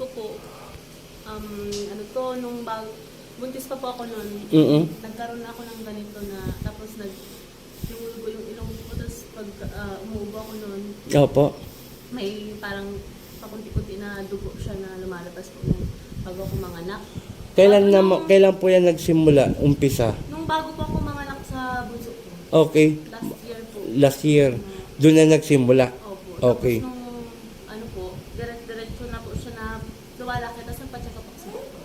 ko po, um, ano to, nung bag, buntis pa po ako noon, Mm nagkaroon ako ng ganito na, tapos nag, lumulugo yung ilong ko, tapos pag uh, umuubo ako noon, Opo. may parang pakunti-kunti na dugo siya na lumalabas po nung bago ako manganak. Kailan, na, nung- kailan po yan nagsimula? Umpisa? Nung bago po ako manganak sa bunso ko, Okay. last year po. Last year. Doon na nagsimula. Opo. Okay. Tapos nung, ano po, direct-diretso na po siya na lumalaki, tapos nagpa-check up ako sa doktor.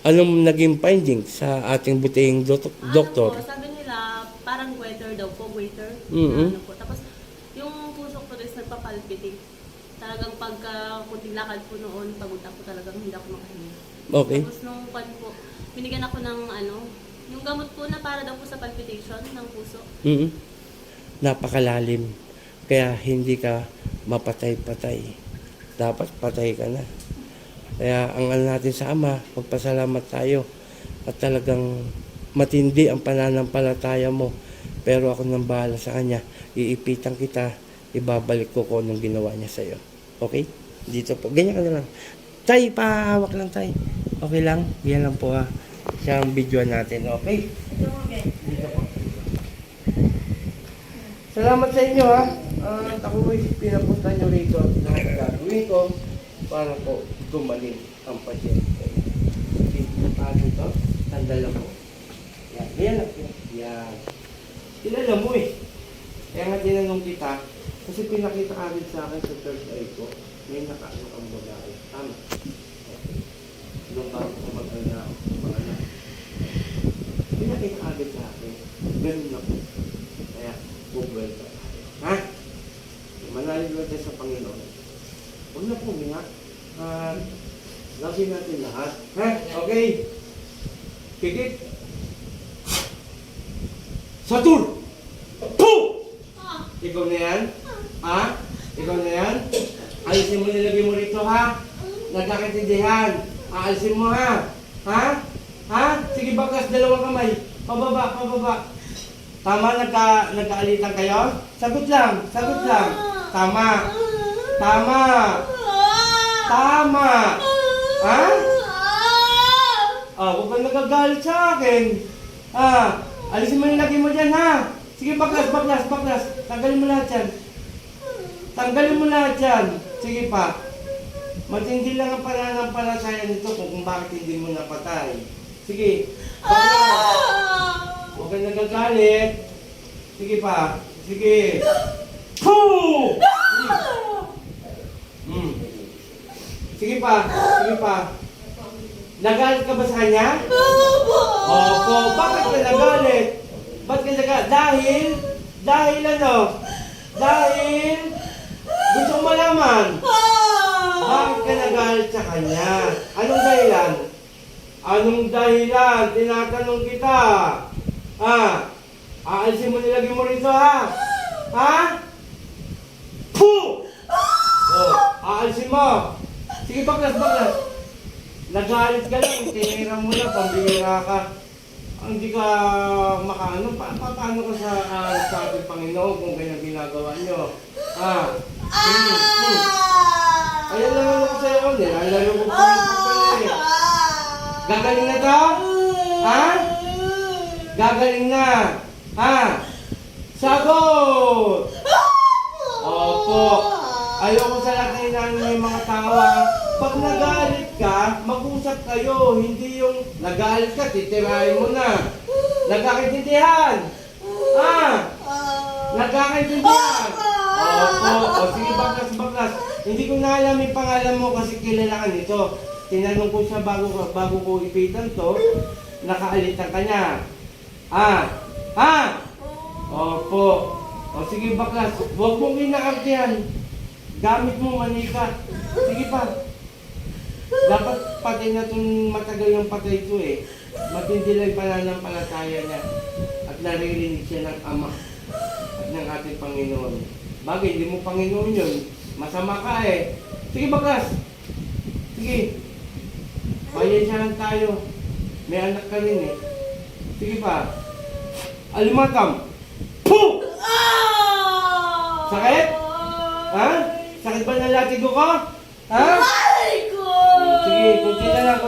Anong naging finding sa ating butihing Ano doktor? po, sabi nila, parang waiter daw po, waiter. Mhm. Ano po. Tapos, yung puso ko is nagpapalpitate. Talagang pagka kunting lakad po noon, pagod ako talagang hindi ako makahinga. Okay. Tapos nung pan po, binigyan ako ng ano, yung gamot po na para daw po sa palpitation ng puso. mm Napakalalim. Kaya hindi ka mapatay-patay. Dapat patay ka na. Kaya ang ano natin sa Ama, magpasalamat tayo. At talagang matindi ang pananampalataya mo. Pero ako nang bahala sa Kanya. Iipitan kita, ibabalik ko kung anong ginawa niya sa'yo. Okay? Dito po. Ganyan ka na lang. Tay, pahawak lang tay. Okay lang? Yan lang po ha. Siya ang video natin. Okay? Dito po. Salamat sa inyo ha. At ako ay pinapunta nyo rito at lahat gagawin ko para po gumaling ang pasyente. Dito pa dito, tandala mo. Yan, yan. Yan. Kilala mo eh. Kaya nga tinanong kita, kasi pinakita rin sa akin sa third eye ko, may nakaano ang babae. Tama. Okay. Nung bago ko mag-ana, mag-ana. Pinakita rin sa akin. Ganun na po. Kaya, bubwel ka. Ha? Manalig tayo sa Panginoon. Huwag na po, minga. Ah, gawin natin lahat. Ha? Okay? Pikit. Satur! Puh! Ikaw na yan? Ha? Ikaw na yan? Alisin mo nilagay mo rito, ha? Nagkakaintindihan. Aalisin mo, ha? Ha? Ha? Sige, bakas, dalawang kamay. Pababa, pababa. Tama, nagka, nagkaalitan kayo? Sagot lang, sagot lang. Tama. Tama. Tama. Ha? Ah, huwag kang nagagalit sa akin. Ah, alisin mo yung lagi mo dyan, ha? Sige, baklas, baklas, baklas. Tanggalin mo lahat yan. Tanggalin mo lahat yan. Sige pa. Matindi lang ang pananampalataya nito kung, kung bakit hindi mo napatay. Sige. Baklas. Huwag kang nagagalit. Sige pa. Sige. Poo! Hmm. Sige pa. Sige pa. Nagalit ka ba sa kanya? Opo. Bakit ka nagalit? Ba't ka nagalit? Dahil, dahil ano? Dahil, gusto mo malaman. Bakit ka nagalit sa kanya? Anong dahilan? Anong dahilan? Tinatanong kita. Ah, aalisin mo nilagay mo rito ha? Ha? Puh! Oh, aalisin mo. Sige, baklas, baklas. Nagalit ka lang, tinira mo na, pambira ka. Ang di ka makaano, pa, pa, paano ka sa, uh, sa ating Panginoon kung ganyan ginagawa nyo? Ah, hmm, hmm. Ayan lang ano ko sa'yo, nilalaro ko pa yung papel eh. Gagaling na to? Ha? Gagaling na. Ha? Sagot! Opo. Ayoko sa lahat ng mga tao ha. Pag nagalit ka, mag-usap kayo. Hindi yung nagalit ka, titirahin mo na. Nagkakaintindihan. Ha? Nagkakaintindihan. Opo. O sige, baklas, baklas. Hindi ko na alam yung pangalan mo kasi kilala ka nito. Tinanong ko siya bago, bago ko ipitan to, nakaalitan ka niya. Ah, ha? Opo. O sige, baklas. Huwag mong inaartihan. Gamit mo manika. Sige pa. Dapat patay na itong matagal yung patay ito eh. Matindi lang pananampalataya niya. At naririnig siya ng Ama at ng ating Panginoon. Bagay, hindi mo Panginoon yun. Masama ka eh. Sige, baklas. Sige. Payensyahan tayo. May anak ka rin eh. Sige pa. Alimatam. Puh! Sakit? Ha? Sakit ba ng latigo ko? Ha? Ay ko! kunti na lang.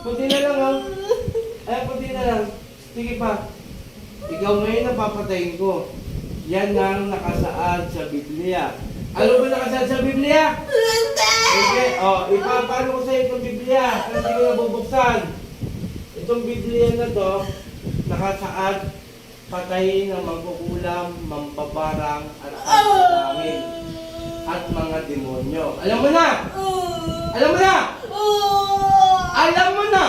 Kunti na lang, oh. Ay, kunti na lang. Sige pa. Ikaw ngayon ang papatayin ko. Yan ang nakasaad sa Biblia. Ano ba nakasaad sa Biblia? Hindi. Oh, ipapano ko sa iyo itong Biblia. Kasi hindi ko nabubuksan. Itong Biblia na to, nakasaad patayin ng mangkukulam, mambabarang, at pagkakangin at mga demonyo. Alam mo na! Alam mo na! Alam mo na!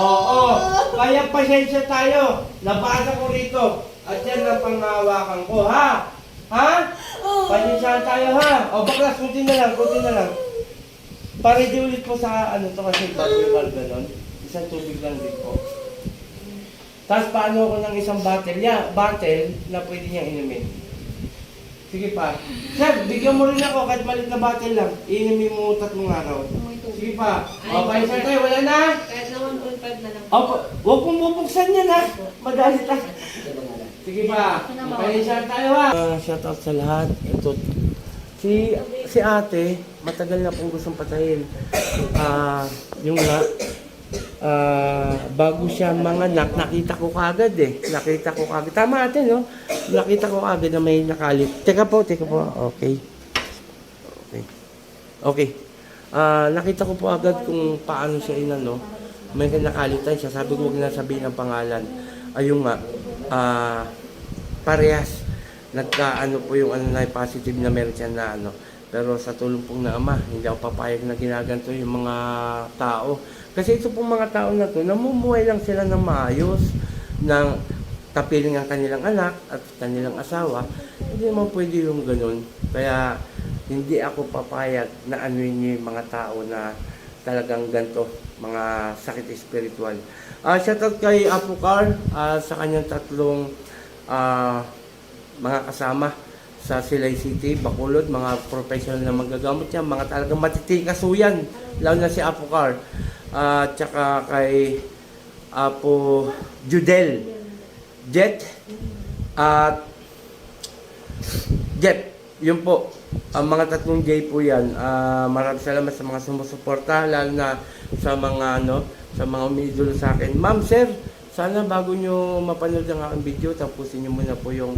Oo, kaya pasensya tayo. Nabasa ko rito. At yan ang panghawakan ko, ha? Ha? Pasensyahan tayo, ha? O, baklas, kunti na lang, kunti na lang. Para di ulit po sa ano to kasi bottle ganon. Isang tubig lang din po. Tapos paano ko ng isang bottle? Yeah, bottle na pwede niyang inumin. Sige pa. Sir, bigyan mo rin ako kahit malit na bottle lang. Inumin mo tatlong araw. Sige pa. O, paisa tayo. Wala na. Kahit naman 1.5 na lang. Opo, huwag pong bubuksan yan ha. Magalit ha. Sige pa. Paisa tayo ha. Uh, shout out sa lahat. Ito. Si si ate, matagal na pong gustong patayin. Ah, yung nga, ah, bago siya mga nak, nakita ko kagad eh. Nakita ko kagad. Tama ate, no? Nakita ko kagad na may nakalit. Teka po, teka po. Okay. Okay. Okay. Ah, nakita ko po agad kung paano siya inano. May nakalitan siya. Sabi ko, huwag na sabihin ang pangalan. Ayun nga, ah, parehas. Nagka, ano po yung ano na positive na meron siya na ano. Pero sa tulong pong na ama, hindi ako papayag na ginaganto yung mga tao. Kasi ito pong mga tao na to, namumuhay lang sila ng maayos, ng tapiling ang kanilang anak at kanilang asawa. Hindi naman pwede yung ganun. Kaya hindi ako papayag na anuin niyo yung mga tao na talagang ganto, mga sakit espiritual. Ah, shoutout kay Apo Car ah, sa kanyang tatlong ah, mga kasama sa Silay City, Bacolod, mga professional na magagamot yan, mga talagang matitikasuyan, lalo na si Apo Car. At tsaka kay Apo Judel Jet at Jet, yun po. Ang mga tatlong J po yan. Ah, maraming salamat sa mga sumusuporta, lalo na sa mga ano, sa mga umidolo sa akin. Ma'am, sir, sana bago nyo mapanood ang aking video, tapusin nyo muna po yung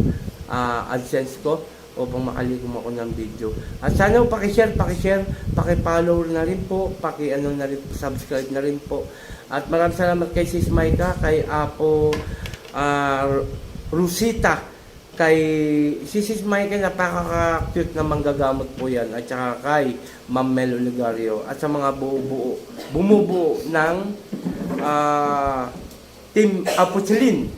ah, AdSense ko upang makalikom ako ng video. At sana po pakishare, pakishare, pakipollow na rin po, paki ano na rin po, subscribe na rin po. At maraming salamat kay Sis Maika, kay Apo ah, Rosita, kay si Sis Michael, napaka-cute na manggagamot po yan. At saka kay Ma'am Mel Oligario. At sa mga buo-buo, bumubuo ng ah, Team Apo Celine.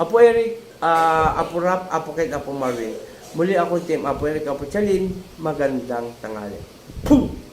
Apo Eric, ah, Apo Rap, Apo Kate, Apo Marvin. Muli ako Team Apo Eric, Apo Celine. Magandang tangali. Pum!